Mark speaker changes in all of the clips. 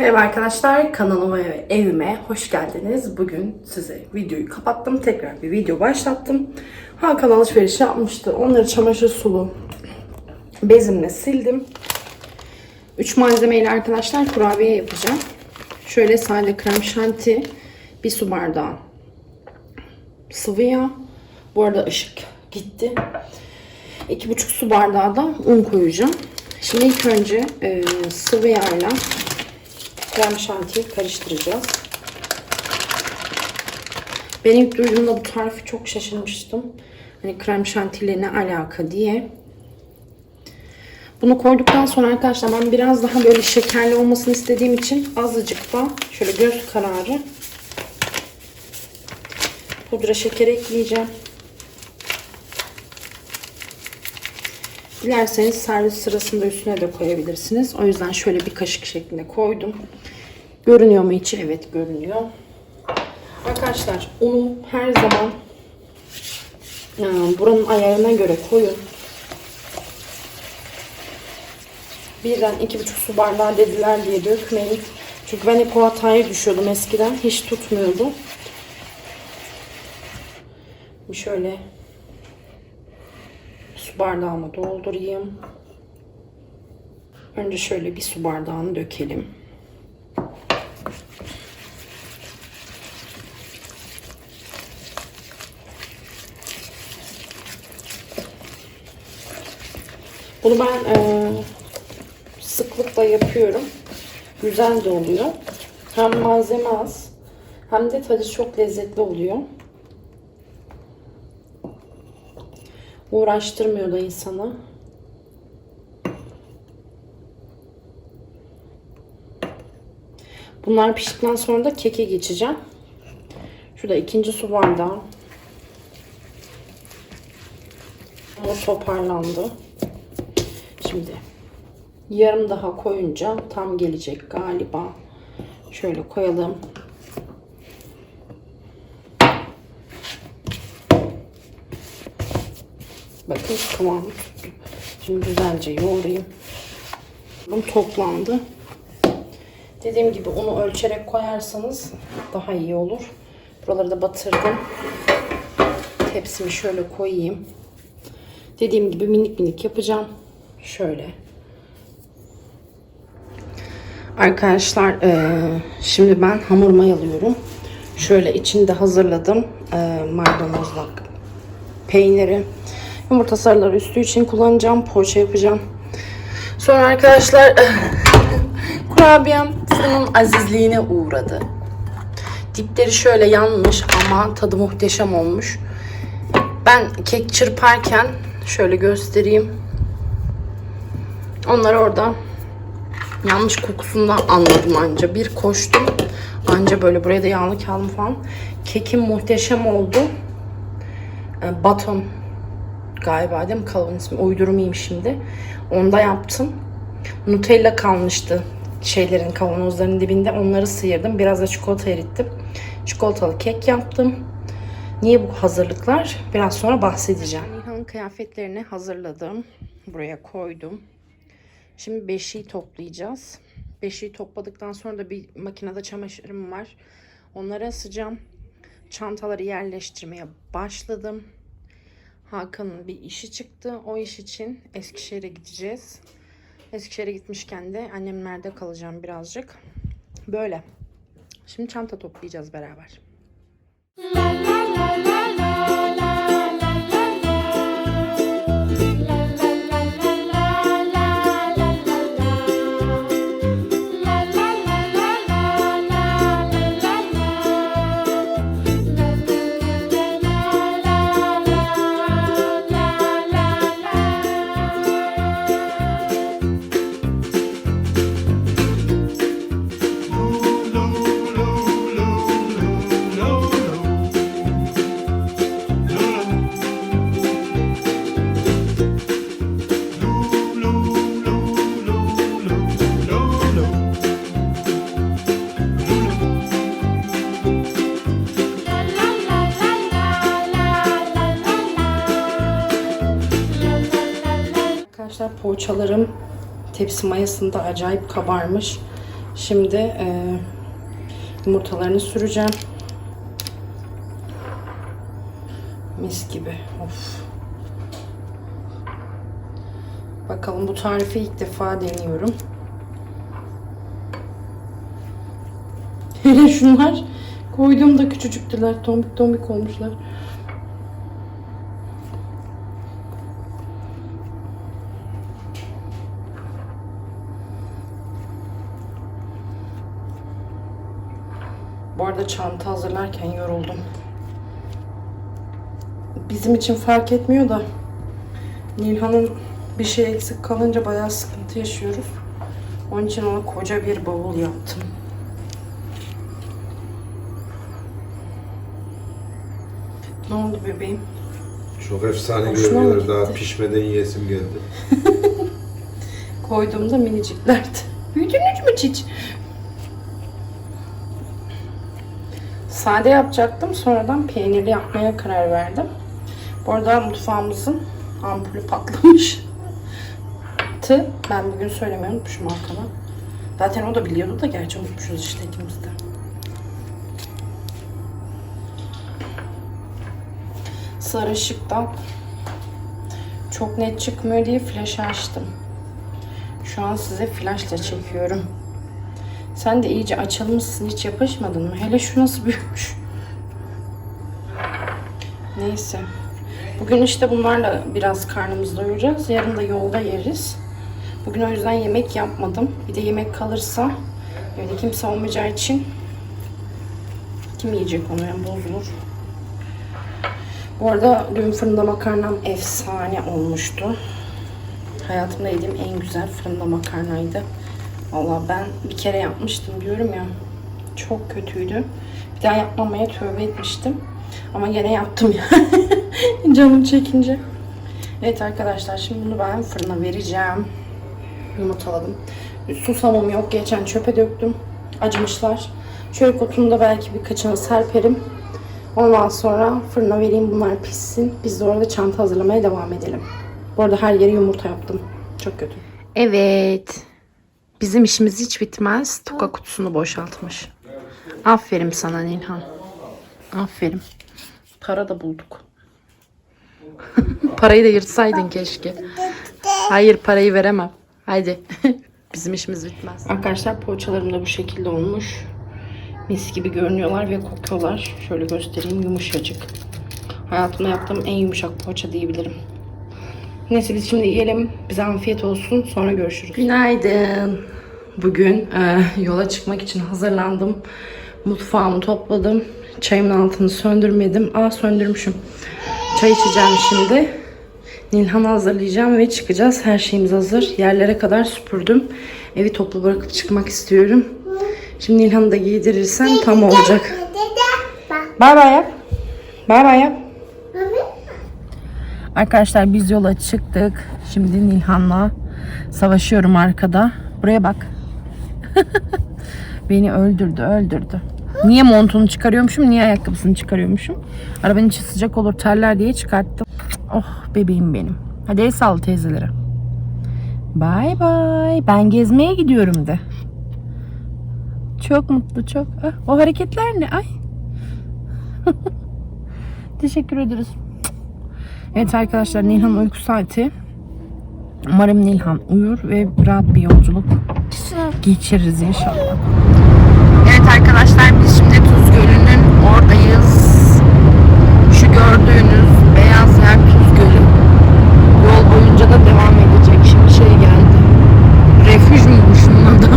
Speaker 1: Merhaba arkadaşlar, kanalıma ve evime hoş geldiniz. Bugün size videoyu kapattım, tekrar bir video başlattım. Hakan alışveriş yapmıştı. Onları çamaşır sulu bezimle sildim. 3 malzemeyle arkadaşlar kurabiye yapacağım. Şöyle sade krem şanti, bir su bardağı sıvı yağ. Bu arada ışık gitti. 2,5 su bardağı da un koyacağım. Şimdi ilk önce e, sıvı yağla krem şantiyi karıştıracağız. Ben ilk duyduğumda bu tarifi çok şaşırmıştım. Hani krem şantiyle ne alaka diye. Bunu koyduktan sonra arkadaşlar ben biraz daha böyle şekerli olmasını istediğim için azıcık da şöyle göz kararı pudra şeker ekleyeceğim. Dilerseniz servis sırasında üstüne de koyabilirsiniz. O yüzden şöyle bir kaşık şeklinde koydum. Görünüyor mu içi? Evet görünüyor. Arkadaşlar unu her zaman e, buranın ayarına göre koyun. Birden iki buçuk su bardağı dediler diye dökmeyin. Çünkü ben hep o hataya düşüyordum eskiden. Hiç tutmuyordu. Şöyle su bardağımı doldurayım. Önce şöyle bir su bardağını dökelim. Bunu ben e, sıklıkla yapıyorum. Güzel de oluyor. Hem malzeme az hem de tadı çok lezzetli oluyor. Uğraştırmıyor da insanı. Bunlar piştikten sonra da keke geçeceğim. Şurada ikinci su bardağı. O toparlandı. Şimdi yarım daha koyunca tam gelecek galiba. Şöyle koyalım. Bakın kıvamı. Şimdi güzelce yoğurayım. Bu toplandı. Dediğim gibi unu ölçerek koyarsanız daha iyi olur. Buraları da batırdım. Tepsimi şöyle koyayım. Dediğim gibi minik minik yapacağım. Şöyle. Arkadaşlar eee, şimdi ben hamur mayalıyorum. Şöyle içinde hazırladım eee maydanozla peyniri. Yumurta sarıları üstü için kullanacağım. Poğaça yapacağım. Sonra arkadaşlar kurabiyem fırının azizliğine uğradı. Dipleri şöyle yanmış ama tadı muhteşem olmuş. Ben kek çırparken şöyle göstereyim. Onlar orada yanlış kokusundan anladım anca. Bir koştum. Anca böyle buraya da yağlı kağıdım falan. Kekim muhteşem oldu. E, Baton galiba değil mi kalıbın ismi? Uydurmayayım şimdi. Onda yaptım. Nutella kalmıştı şeylerin kavanozların dibinde. Onları sıyırdım. Biraz da çikolata erittim. Çikolatalı kek yaptım. Niye bu hazırlıklar? Biraz sonra bahsedeceğim. Nihan'ın kıyafetlerini hazırladım. Buraya koydum. Şimdi beşiği toplayacağız. Beşiği topladıktan sonra da bir makinede çamaşırım var. Onları asacağım. Çantaları yerleştirmeye başladım. Hakan'ın bir işi çıktı. O iş için Eskişehir'e gideceğiz. Eskişehir'e gitmişken de annemlerde kalacağım birazcık. Böyle. Şimdi çanta toplayacağız beraber. Arkadaşlar poğaçalarım tepsi mayasında acayip kabarmış. Şimdi e, yumurtalarını süreceğim. Mis gibi. Of. Bakalım bu tarifi ilk defa deniyorum. Hele şunlar koyduğumda küçücüktüler. Tombik tombik olmuşlar. Bu arada çanta hazırlarken yoruldum. Bizim için fark etmiyor da Nilhan'ın bir şey eksik kalınca bayağı sıkıntı yaşıyoruz. Onun için ona koca bir bavul yaptım. Ne oldu bebeğim?
Speaker 2: Çok efsane
Speaker 1: Hoşuna
Speaker 2: görünüyor. Daha pişmeden yiyesim geldi.
Speaker 1: Koyduğumda miniciklerdi. Büyüdünüz mü çiç? Sade yapacaktım. Sonradan peynirli yapmaya karar verdim. Bu arada mutfağımızın ampulü patlamış. Tı. Ben bugün söylemeyi unutmuşum arkada. Zaten o da biliyordu da gerçi unutmuşuz işte ikimiz de. Sarı ışıktan çok net çıkmıyor diye flaşı açtım. Şu an size flaşla çekiyorum. Sen de iyice açılmışsın. Hiç yapışmadın mı? Hele şu nasıl büyümüş. Neyse. Bugün işte bunlarla biraz karnımızı doyuracağız. Yarın da yolda yeriz. Bugün o yüzden yemek yapmadım. Bir de yemek kalırsa evde kimse olmayacağı için kim yiyecek onu yani bozulur. Bu arada dün fırında makarnam efsane olmuştu. Hayatımda yediğim en güzel fırında makarnaydı. Valla ben bir kere yapmıştım diyorum ya. Çok kötüydü. Bir daha yapmamaya tövbe etmiştim. Ama yine yaptım ya. Canım çekince. Evet arkadaşlar şimdi bunu ben fırına vereceğim. Yumurtaladım. Susamım yok. Geçen çöpe döktüm. Acımışlar. Şöyle kutumda belki birkaçını serperim. Ondan sonra fırına vereyim bunlar pişsin. Biz de orada çanta hazırlamaya devam edelim. Bu arada her yere yumurta yaptım. Çok kötü. Evet. Bizim işimiz hiç bitmez. Toka kutusunu boşaltmış. Aferin sana Nilhan. Aferin. Para da bulduk. Parayı da yırtsaydın keşke. Hayır parayı veremem. Haydi. Bizim işimiz bitmez. Arkadaşlar poğaçalarım da bu şekilde olmuş. Mis gibi görünüyorlar ve kokuyorlar. Şöyle göstereyim yumuşacık. Hayatımda yaptığım en yumuşak poğaça diyebilirim. Neyse biz şimdi yiyelim. Bize afiyet olsun. Sonra görüşürüz. Günaydın. Bugün e, yola çıkmak için hazırlandım. Mutfağımı topladım. Çayımın altını söndürmedim. Aa söndürmüşüm. Çay içeceğim şimdi. Nilhan'ı hazırlayacağım ve çıkacağız. Her şeyimiz hazır. Yerlere kadar süpürdüm. Evi toplu bırakıp çıkmak istiyorum. Şimdi Nilhan'ı da giydirirsem tam olacak. Bay bay yap. Bay bay yap. Arkadaşlar biz yola çıktık. Şimdi Nilhan'la savaşıyorum arkada. Buraya bak. Beni öldürdü, öldürdü. Niye montunu çıkarıyormuşum, niye ayakkabısını çıkarıyormuşum? Arabanın içi sıcak olur terler diye çıkarttım. Oh bebeğim benim. Hadi el salla teyzelere. Bay bay. Ben gezmeye gidiyorum de. Çok mutlu çok. Ah, o hareketler ne? Ay. Teşekkür ederiz. Evet arkadaşlar Nilhan uyku saati. Umarım Nilhan uyur ve rahat bir yolculuk geçiririz inşallah. Evet arkadaşlar biz şimdi Tuz Gölü'nün oradayız. Şu gördüğünüz beyaz yer Tuz Gölü. Yol boyunca da devam edecek. Şimdi şey geldi. Refüj mü bu şunun adı?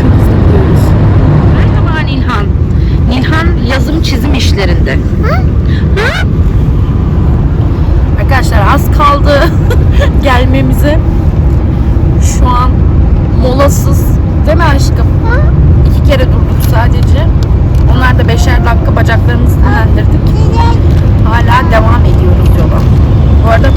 Speaker 1: Çok hızlı gidiyoruz. Merhaba Nilhan. Nilhan yazım çizim işlerinde. Arkadaşlar az kaldı gelmemize. Şu an molasız. Değil mi aşkım? İki kere durduk sadece. Onlar da beşer dakika bacaklarımızı dinlendirdik. Hala devam ediyoruz yola. Bu arada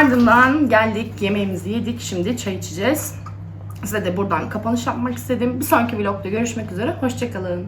Speaker 1: Ardından geldik yemeğimizi yedik. Şimdi çay içeceğiz. Size de buradan kapanış yapmak istedim. Bir sonraki vlogda görüşmek üzere. Hoşçakalın.